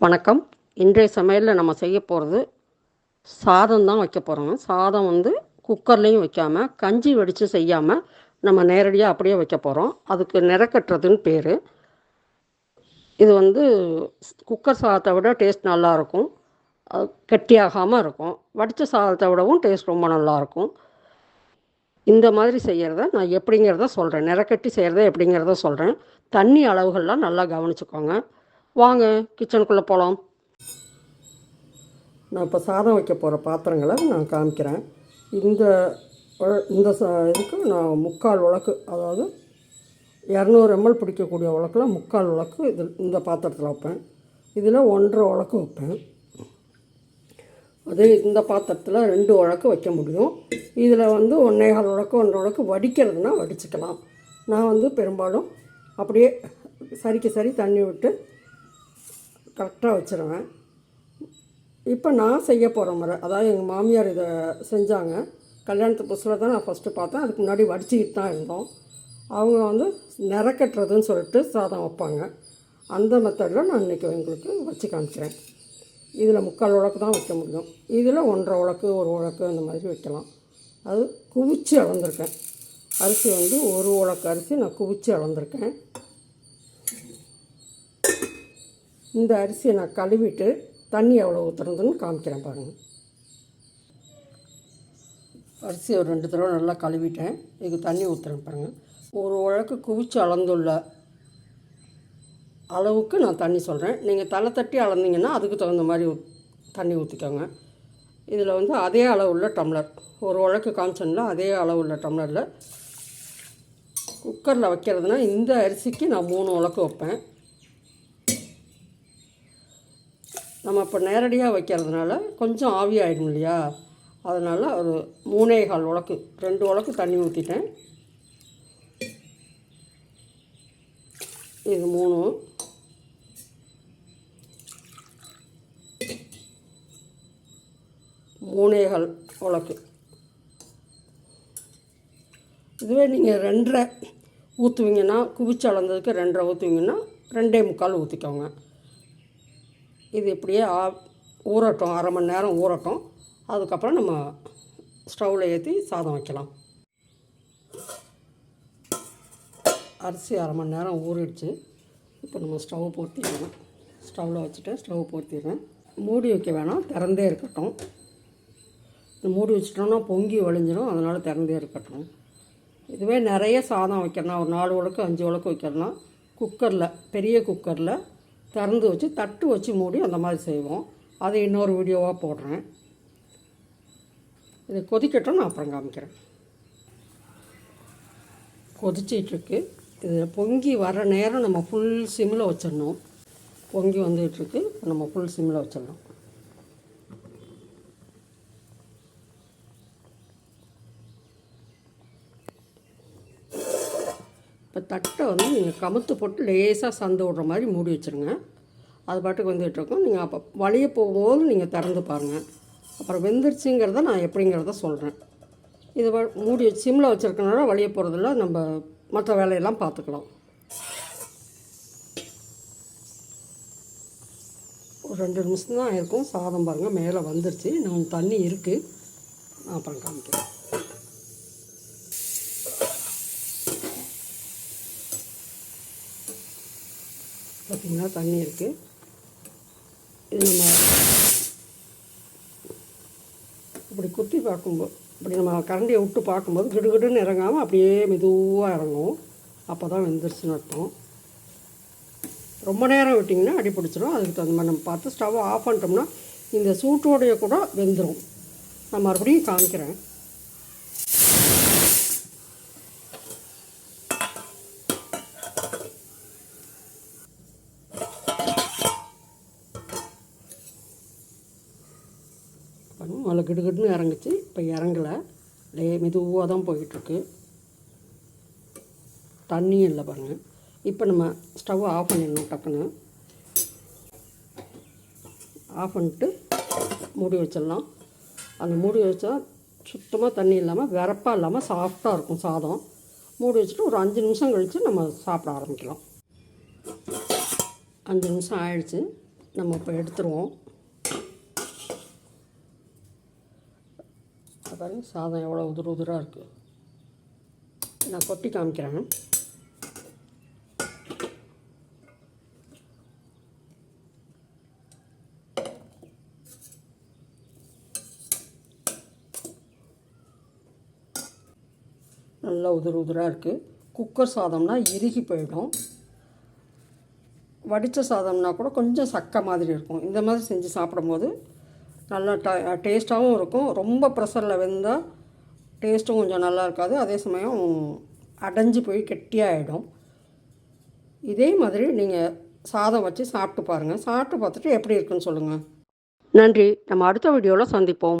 வணக்கம். இன்றைய சமையலில் நம்ம செய்ய போகிறது சாதம் தான் வைக்க போகிறோங்க சாதம் வந்து குக்கர்லேயும் வைக்காமல் கஞ்சி வடித்து செய்யாமல் நம்ம நேரடியாக அப்படியே வைக்க போகிறோம் அதுக்கு நிறக்கட்டுறதுன்னு பேர். இது வந்து குக்கர் சாதத்தை விட டேஸ்ட் நல்லாயிருக்கும் கெட்டியாகாமல் இருக்கும். வடித்த சாதத்தை விடவும் டேஸ்ட் ரொம்ப நல்லாயிருக்கும் இந்த மாதிரி செய்கிறத நான் எப்படிங்கிறத சொல்கிறேன் நிறக்கட்டி செய்கிறத எப்படிங்கிறத சொல்கிறேன் தண்ணி அளவுகள்லாம் நல்லா கவனிச்சுக்கோங்க. வாங்க கிச்சனுக்குள்ளே போகலாம் நான் இப்போ சாதம் வைக்க போகிற பாத்திரங்களை நான் காமிக்கிறேன். இந்த இந்த இதுக்கு நான் முக்கால் உலக்கு அதாவது இரநூறு எம்எல் பிடிக்கக்கூடிய உலக்கில் முக்கால் உலக்கு இது இந்த பாத்திரத்தில் வைப்பேன். இதில் ஒன்றரை உலக்கு வைப்பேன். அதே இந்த பாத்திரத்தில் ரெண்டு உலக்கு வைக்க முடியும். இதில் வந்து ஒன்றேகால் உலக்கு ஒன்றரை உலக்கு வடிக்கிறதுனா வடிச்சுக்கலாம். நான் வந்து பெரும்பாலும் அப்படியே சரிக்கு சரி தண்ணி விட்டு கரெக்டாக வச்சுருவேன். இப்போ நான் செய்ய போகிற முறை அதாவது எங்கள் மாமியார் இதை செஞ்சாங்க. கல்யாணத்து புதுசில் தான் நான் ஃபஸ்ட்டு பார்த்தேன். அதுக்கு முன்னாடி வடிச்சிக்கிட்டு தான் இருந்தோம். அவங்க வந்து நிறக்கட்டுறதுன்னு சொல்லிட்டு சாதம் வைப்பாங்க. அந்த மெத்தடில் நான் இன்றைக்கி உங்களுக்கு வச்சு காமிக்கிறேன். இதில் முக்கால் உலக்கு தான் வைக்க முடியும். இதில் ஒன்றரை உலக்கு ஒரு உழக்கு அந்த மாதிரி வைக்கலாம். அது குவிச்சு அளந்திருக்கேன். அரிசி வந்து ஒரு உழக்கு அரிசி நான் குவிச்சு அளந்திருக்கேன். இந்த அரிசியை நான் கழுவிட்டு தண்ணி எவ்வளோ ஊற்றுறதுன்னு காமிக்கிறேன் பாருங்கள் அரிசி ஒரு ரெண்டு தடவை நல்லா கழுவிட்டேன். இதுக்கு தண்ணி ஊற்றுறேன் பாருங்கள் ஒரு உழக்கு குவிச்சு அளந்துள்ள அளவுக்கு நான் தண்ணி சொல்கிறேன் நீங்கள் தலை தட்டி அளந்தீங்கன்னா அதுக்கு தகுந்த மாதிரி தண்ணி ஊற்றிக்கோங்க இதில் வந்து அதே அளவுள்ள டம்ளர். ஒரு உழக்கு காமிச்சோம்ல அதே அளவுள்ள டம்ளரில். குக்கரில் வைக்கிறதுனா இந்த அரிசிக்கு நான் மூணு உழக்கு வைப்பேன். நம்ம இப்போ நேரடியாக வைக்கிறதுனால கொஞ்சம் ஆவி ஆகிடும் இல்லையா? அதனால் ஒரு மூணே கால் உலக்கு ரெண்டு உலக்கு தண்ணி ஊற்றிட்டேன் இது மூணு. மூணேகால் உலக்கு. இதுவே நீங்கள் ரெண்டரை ஊற்றுவீங்கன்னா குவிச்சு அளந்ததுக்கு ரெண்டரை ஊற்றுவீங்கன்னா ரெண்டே முக்கால் ஊற்றிக்கோங்க இது இப்படியே ஆ ஊறட்டும் அரை மணி நேரம் ஊறட்டும். அதுக்கப்புறம் நம்ம ஸ்டவ்வில் ஏற்றி சாதம் வைக்கலாம். அரிசி அரை மணி நேரம் ஊறிடுச்சு. இப்போ நம்ம ஸ்டவ் போர்த்திடணும் ஸ்டவ்வில் வச்சுட்டு ஸ்டவ் போர்த்திடுறேன் மூடி வைக்க வேணாம் திறந்தே இருக்கட்டும். இந்த மூடி வச்சிட்டோம்னா பொங்கி வழிஞ்சிடும் அதனால் திறந்தே இருக்கட்டும். இதுவே நிறைய சாதம் வைக்கிறனா. ஒரு நாலு உலக்கு அஞ்சு உலக்கு வைக்கிறனா குக்கரில் பெரிய குக்கரில் திறந்து வச்சு தட்டு வச்சு மூடி அந்த மாதிரி செய்வோம். அதை இன்னொரு வீடியோவாக போடுறேன். இது கொதிக்கட்டும் நான் அப்புறம் காமிக்கிறேன். கொதிச்சிட்ருக்கு. இது பொங்கி வர நேரம் நம்ம ஃபுல் சிம்மில் வச்சிடணும். பொங்கி வந்துகிட்ருக்கு. நம்ம ஃபுல் சிம்மில் வச்சிடணும் இப்போ தட்டை வந்து நீங்கள் கமுத்து போட்டு லேசாக சந்து விடுற மாதிரி மூடி வச்சுருங்க. அது பாட்டுக்கு வந்துகிட்ருக்கோம் நீங்கள் அப்போ வழிய போகும்போது நீங்கள் திறந்து பாருங்கள் அப்புறம் வெந்துருச்சுங்கிறத நான் எப்படிங்கிறத சொல்கிறேன் இது மூடி வச்சு சிம்மில் வச்சுருக்கனால வழிய போகிறதில்ல நம்ம மற்ற வேலையெல்லாம் பார்த்துக்கலாம் ஒரு ரெண்டு நிமிஷம் தான் இருக்கும் சாதம் பாருங்கள் மேலே வந்துருச்சு. நான் தண்ணி இருக்குது நான் அப்புறம் காமிக்கிறேன். பார்த்திங்கன்னா தண்ணி இருக்குது இது நம்ம இப்படி குத்தி பார்க்கும்போது இப்படி நம்ம கரண்டியை விட்டு பார்க்கும்போது கிடுகிடுன்னு இறங்காமல் அப்படியே மெதுவாக இறங்கும். அப்போ தான் வெந்துருச்சுன்னு அர்த்தம். ரொம்ப நேரம் விட்டிங்கன்னா அடி பிடிச்சிடும் அதுக்கு தகுந்த மாதிரி நம்ம பார்த்து ஸ்டவ் ஆஃப் பண்ணிட்டோம்னா இந்த சூட்டோடைய கூட வெந்துடும் நான் மறுபடியும் காமிக்கிறேன். பாருங்க முதல்ல கிடுகிடுன்னு இறங்குச்சு. இப்போ இறங்கலை. லே மெதுவாக தான் போயிட்டுருக்கு. தண்ணியும் இல்லை பாருங்கள் இப்போ நம்ம ஸ்டவ் ஆஃப் பண்ணிடணும் டக்குன்னு. ஆஃப் பண்ணிட்டு மூடி வச்சிடலாம். அந்த மூடி வச்சா சுத்தமாக தண்ணி இல்லாமல் வெறப்பாக இல்லாமல் சாஃப்டாக இருக்கும் சாதம். மூடி வச்சுட்டு ஒரு அஞ்சு நிமிஷம் கழித்து நம்ம சாப்பிட ஆரம்பிக்கலாம். அஞ்சு நிமிஷம் ஆயிடுச்சு. நம்ம இப்போ எடுத்துருவோம். பாருங்க சாதம் எவ்வளோ உதிர உதிராக இருக்குது நான் கொட்டி காமிக்கிறேன். நல்லா உதிர உதிராக இருக்குது குக்கர் சாதம்னா இறுகி போயிடும். வடித்த சாதம்னா கூட கொஞ்சம் சக்கை மாதிரி இருக்கும். இந்த மாதிரி செஞ்சு சாப்பிடும்போது நல்லா ட டேஸ்ட்டாகவும் இருக்கும். ரொம்ப ப்ரெஷரில் வெந்தால் டேஸ்ட்டும் கொஞ்சம் நல்லா இருக்காது. அதே சமயம் அடைஞ்சு போய் கெட்டியாகிடும் இதே மாதிரி நீங்கள் சாதம் வச்சு சாப்பிட்டு பாருங்கள் சாப்பிட்டு பார்த்துட்டு எப்படி இருக்குன்னு சொல்லுங்கள் நன்றி. நம்ம அடுத்த வீடியோவில் சந்திப்போம்.